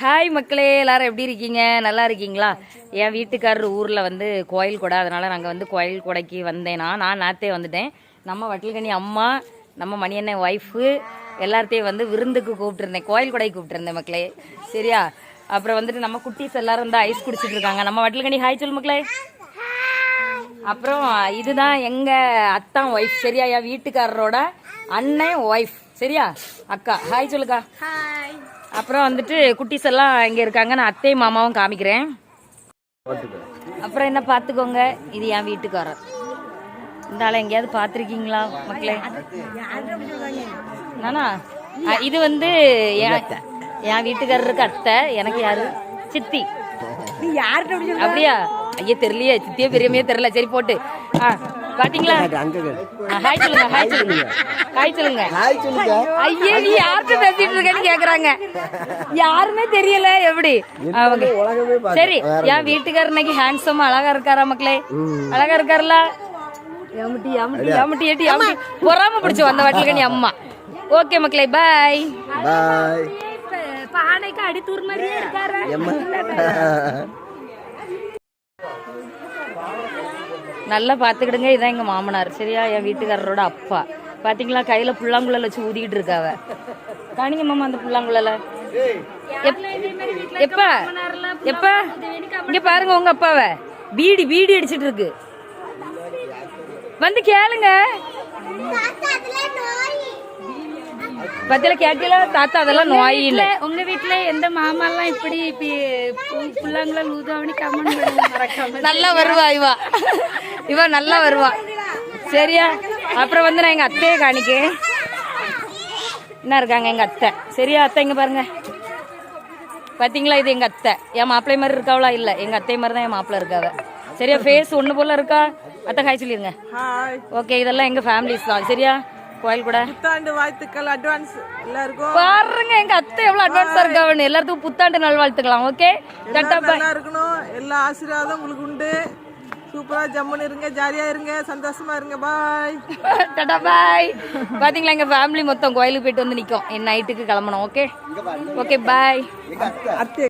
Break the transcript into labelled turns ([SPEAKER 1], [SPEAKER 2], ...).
[SPEAKER 1] hi மக்களே எல்லாரும் எப்படி இருக்கீங்க நல்லா இருக்கீங்களா என் வீட்டுக்காரர் ஊரில் வந்து கோயில் கொடை அதனால் நாங்கள் வந்து கோயில் கொடைக்கு வந்தேன்னா நான் நேத்தே வந்துட்டேன் நம்ம வட்டல்கனி அம்மா நம்ம மணியண்ணன் ஒய்ஃபு எல்லார்த்தையும் வந்து விருந்துக்கு கூப்பிட்டுருந்தேன் கோயில் கொடைக்கு கூப்பிட்டுருந்தேன் மக்களே சரியா அப்புறம் வந்துட்டு நம்ம குட்டீஸ் எல்லாரும் வந்து ஐஸ் குடிச்சிட்டு இருக்காங்க நம்ம வட்டல்கனி ஹாய் சொல் மக்களே அப்புறம் இதுதான் எங்கள் அத்தான் ஒய்ஃப் சரியா என் வீட்டுக்காரரோட அண்ணன் ஒய்ஃப் சரியா அக்கா ஹாய் சொல்லுக்கா அப்புறம் வந்துட்டு குட்டீஸ் எல்லாம் இங்கே இருக்காங்க நான் அத்தை மாமாவும் காமிக்கிறேன் அப்புறம் என்ன பார்த்துக்கோங்க இது என் வீட்டுக்காரர் இந்த ஆளை எங்கேயாவது பார்த்துருக்கீங்களா மக்களே நானா இது வந்து என் வீட்டுக்காரருக்கு அத்தை எனக்கு யாரு சித்தி அப்படியா ஐயா தெரியலையே சித்தியே பெரியமையே தெரியல சரி போட்டு ஆ பாத்தீங்களா ஹாய் சொல்லுங்க ஹாய் சொல்லுங்க சொல்லுங்க சொல்லுங்க ஐயே நீ பேசிட்டு யாருமே தெரியல எப்படி சரி என் வீட்டுக்காரர் இன்னைக்கு அழகா இருக்காரா மக்களே அழகா இருக்காருல எட்டி பொறாம பிடிச்சு வந்த வாட்டிலுக்கு நீ அம்மா ஓகே மக்களே பாய்
[SPEAKER 2] பாய்
[SPEAKER 3] பானைக்கு அடி இருக்காரு
[SPEAKER 1] நல்லா பார்த்துக்கிடுங்க இதான் எங்கள் மாமனார் சரியா என் வீட்டுக்காரரோட அப்பா பார்த்தீங்களா கையில் புல்லாங்குழல் வச்சு ஊதிக்கிட்டு இருக்காவ காணிங்க மாமா அந்த புல்லாங்குழல எப்பா எப்பா இங்க பாருங்க உங்க அப்பாவை பீடி பீடி அடிச்சிட்டு இருக்கு வந்து கேளுங்க பத்தில கேட்டில தாத்தா அதெல்லாம் நோய் இல்ல
[SPEAKER 4] உங்க வீட்டுல எந்த மாமா எல்லாம் இப்படி
[SPEAKER 1] நல்லா வருவா இவா இவா நல்லா வருவா சரியா அப்புறம் வந்து நான் எங்க அத்தையை காணிக்கு என்ன இருக்காங்க எங்க அத்தை சரியா அத்தை இங்க பாருங்க பாத்தீங்களா இது எங்க அத்தை என் மாப்பிள்ளை மாதிரி இருக்காவளா இல்ல எங்க அத்தை மாதிரி தான் என் மாப்பிள்ள இருக்காவ சரியா ஃபேஸ் ஒன்று போல இருக்கா அத்தை காய் சொல்லிருங்க ஓகே இதெல்லாம் எங்க ஃபேமிலிஸ் தான் சரியா கோயில் கூட புத்தாண்டு
[SPEAKER 5] வாழ்த்துக்கள் அட்வான்ஸ் எல்லாருக்கும் பாருங்க
[SPEAKER 1] எங்க அத்தை எவ்வளவு அட்வான்ஸ் இருக்காவன்னு எல்லாத்துக்கும் புத்தாண்டு நல் வாழ்த்துக்கலாம் ஓகே
[SPEAKER 5] நல்லா இருக்கணும் எல்லா ஆசீர்வாதம் உங்களுக்கு உண்டு சூப்பரா ஜம்முன்னு இருங்க ஜாலியா இருங்க சந்தோஷமா இருங்க பாய்
[SPEAKER 1] டாடா பாய் பாத்தீங்களா எங்க ஃபேமிலி மொத்தம் கோயிலுக்கு போயிட்டு வந்து நிக்கோம் என் நைட்டுக்கு கிளம்பணும் ஓகே ஓகே பாய்